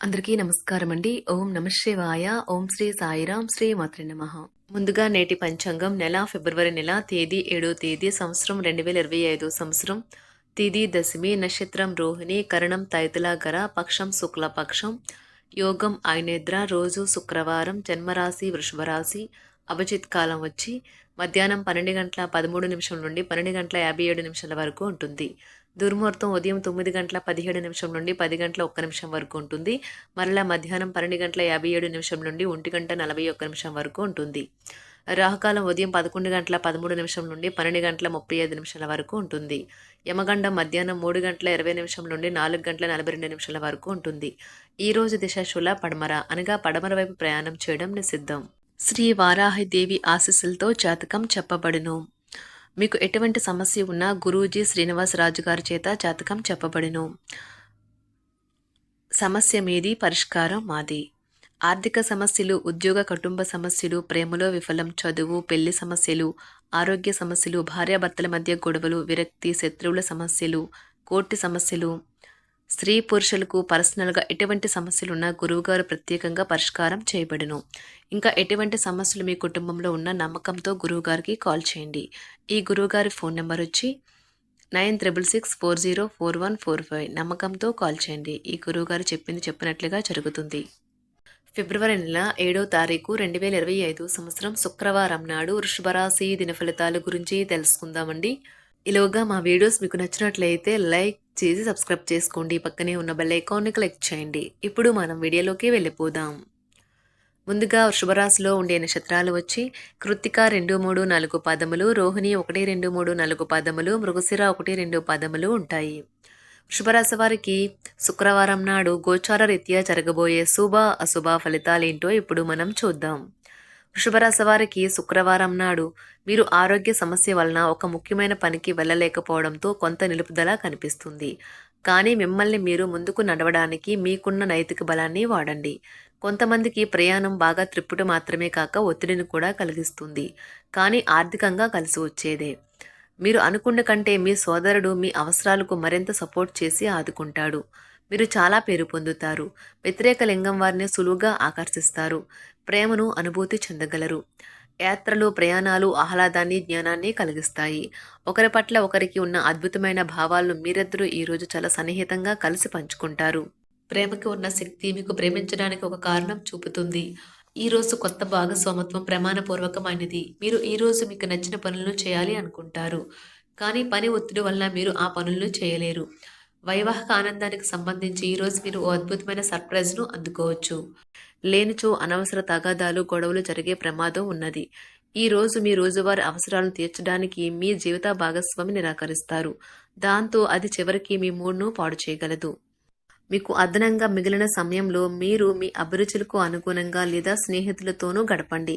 అందరికీ నమస్కారం అండి ఓం నమశివాయ ఓం శ్రీ సాయిరాం శ్రీ మాత్రి నమ. ముందుగా నేటి పంచాంగం నెల ఫిబ్రవరి నెల తేదీ ఏడో తేదీ సంవత్సరం రెండు వేల ఇరవై ఐదు సంవత్సరం. తిది దశమి నక్షత్రం రోహిణి కరణం తైతుల గర పక్షం శుక్ల పక్షం యోగం ఐనేద్ర రోజు శుక్రవారం జన్మరాశి వృషభరాశి. అభిజిత్ కాలం వచ్చి మధ్యాహ్నం పన్నెండు గంటల పదమూడు నిమిషం నుండి పన్నెండు గంటల యాభై ఏడు నిమిషాల వరకు ఉంటుంది. దుర్ముహూర్తం ఉదయం తొమ్మిది గంటల పదిహేడు నిమిషం నుండి పది గంటల ఒక్క నిమిషం వరకు ఉంటుంది. మరలా మధ్యాహ్నం పన్నెండు గంటల యాభై ఏడు నిమిషం నుండి ఒంటి గంట నలభై ఒక్క నిమిషం వరకు ఉంటుంది. రాహుకాలం ఉదయం పదకొండు గంటల పదమూడు నిమిషం నుండి పన్నెండు గంటల ముప్పై ఐదు నిమిషాల వరకు ఉంటుంది. యమగండం మధ్యాహ్నం మూడు గంటల ఇరవై నిమిషం నుండి నాలుగు గంటల నలభై రెండు నిమిషాల వరకు ఉంటుంది. ఈరోజు దిశ శుల పడమర అనగా పడమర వైపు ప్రయాణం చేయడం నిషిద్ధం. శ్రీ వారాహిదేవి ఆశీస్సులతో జాతకం చెప్పబడును. మీకు ఎటువంటి సమస్య ఉన్నా గురూజీ శ్రీనివాసరాజు గారి చేత జాతకం చెప్పబడును. సమస్య మీది పరిష్కారం మాది. ఆర్థిక సమస్యలు ఉద్యోగ కుటుంబ సమస్యలు ప్రేమలో విఫలం చదువు పెళ్ళి సమస్యలు ఆరోగ్య సమస్యలు భార్యాభర్తల మధ్య గొడవలు విరక్తి శత్రువుల సమస్యలు కోర్టు సమస్యలు స్త్రీ పురుషులకు పర్సనల్గా ఎటువంటి సమస్యలు ఉన్నా గురువుగారు ప్రత్యేకంగా పరిష్కారం చేయబడును. ఇంకా ఎటువంటి సమస్యలు మీ కుటుంబంలో ఉన్న నమ్మకంతో గురువుగారికి కాల్ చేయండి. ఈ గురువుగారి ఫోన్ నెంబర్ వచ్చి nine triple six four zero four one four five. నమ్మకంతో కాల్ చేయండి. ఈ గురువుగారు చెప్పింది చెప్పినట్లుగా జరుగుతుంది. ఫిబ్రవరి నెల ఏడో తారీఖు రెండు వేల ఇరవై ఐదు సంవత్సరం శుక్రవారం నాడు వృషభరాశి దిన ఫలితాల గురించి తెలుసుకుందామండి. ఇలాగా మా వీడియోస్ మీకు నచ్చినట్లయితే లైక్ చేసి సబ్స్క్రైబ్ చేసుకోండి. పక్కనే ఉన్న బెల్ ఐకాన్ని క్లిక్ చేయండి. ఇప్పుడు మనం వీడియోలోకి వెళ్ళిపోదాం. ముందుగా వృషభరాశిలో ఉండే నక్షత్రాలు వచ్చి కృత్తిక రెండు మూడు నాలుగు పాదములు రోహిణి ఒకటి రెండు మూడు నాలుగు పాదములు మృగశిర ఒకటి రెండు పాదములు ఉంటాయి. వృషభరాశి వారికి శుక్రవారం నాడు గోచార రీత్యా జరగబోయే శుభ అశుభ ఫలితాలేంటో ఇప్పుడు మనం చూద్దాం. వృషభరాశి వారికి శుక్రవారం నాడు మీరు ఆరోగ్య సమస్య వలన ఒక ముఖ్యమైన పనికి వెళ్ళలేకపోవడంతో కొంత నిలుపుదల కనిపిస్తుంది. కానీ మిమ్మల్ని మీరు ముందుకు నడవడానికి మీకున్న నైతిక బలాన్ని వాడండి. కొంతమందికి ప్రయాణం బాగా త్రిప్పుట మాత్రమే కాక ఒత్తిడిని కూడా కలిగిస్తుంది. కానీ ఆర్థికంగా కలిసి వచ్చేదే. మీరు అనుకున్న కంటే మీ సోదరుడు మీ అవసరాలకు మరింత సపోర్ట్ చేసి ఆదుకుంటాడు. మీరు చాలా పేరు పొందుతారు. వ్యతిరేక లింగం వారిని సులువుగా ఆకర్షిస్తారు. ప్రేమను అనుభూతి చెందగలరు. యాత్రలు ప్రయాణాలు ఆహ్లాదాన్ని జ్ఞానాన్ని కలిగిస్తాయి. ఒకరి పట్ల ఒకరికి ఉన్న అద్భుతమైన భావాలను మీరిద్దరూ ఈరోజు చాలా సన్నిహితంగా కలిసి పంచుకుంటారు. ప్రేమకి ఉన్న శక్తి మీకు ప్రేమించడానికి ఒక కారణం చూపుతుంది. ఈ రోజు కొత్త భాగస్వామత్వం ప్రమాణపూర్వకమైనది. మీరు ఈ రోజు మీకు నచ్చిన పనులను చేయాలి అనుకుంటారు. కానీ పని ఒత్తిడి వల్ల మీరు ఆ పనులను చేయలేరు. వైవాహిక ఆనందానికి సంబంధించి ఈరోజు మీరు ఓ అద్భుతమైన సర్ప్రైజ్ను అందుకోవచ్చు. లేనిచో అనవసర తగాదాలు గొడవలు జరిగే ప్రమాదం ఉన్నది. ఈ రోజు మీ రోజువారి అవసరాలను తీర్చడానికి మీ జీవిత భాగస్వామి నిరాకరిస్తారు. దాంతో అది చివరికి మీ మూడ్ను పాడు చేయగలదు. మీకు అదనంగా మిగిలిన సమయంలో మీరు మీ అభిరుచులకు అనుగుణంగా లేదా స్నేహితులతోనూ గడపండి.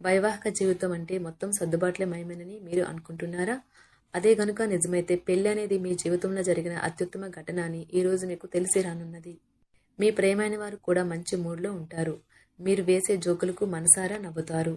వైవాహిక జీవితం అంటే మొత్తం సర్దుబాట్లే మయమేనని మీరు అనుకుంటున్నారా? అదే గనుక నిజమైతే పెళ్ళి అనేది మీ జీవితంలో జరిగిన అత్యుత్తమ ఘటన అని ఈరోజు మీకు తెలిసి రానున్నది. మీ ప్రేమైన వారు కూడా మంచి మూడ్లో ఉంటారు. మీరు వేసే జోకులకు మనసారా నవ్వుతారు.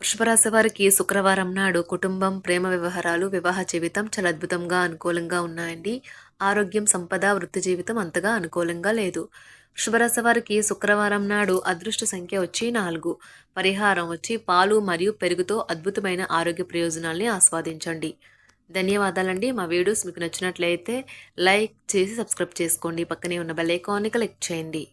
వృషభరాశి వారికి శుక్రవారం నాడు కుటుంబం ప్రేమ వ్యవహారాలు వివాహ జీవితం చాలా అద్భుతంగా అనుకూలంగా ఉన్నాయండి. ఆరోగ్యం సంపద వృత్తి జీవితం అంతగా అనుకూలంగా లేదు. వృషభరాశి వారికి శుక్రవారం నాడు అదృష్ట సంఖ్య వచ్చి నాలుగు. పరిహారం వచ్చి పాలు మరియు పెరుగుతో అద్భుతమైన ఆరోగ్య ప్రయోజనాల్ని ఆస్వాదించండి. ధన్యవాదాలండి. మా వీడియోస్ మీకు నచ్చినట్లయితే లైక్ చేసి సబ్స్క్రైబ్ చేసుకోండి. పక్కనే ఉన్న బెల్ ఐకాన్ని క్లిక్ చేయండి.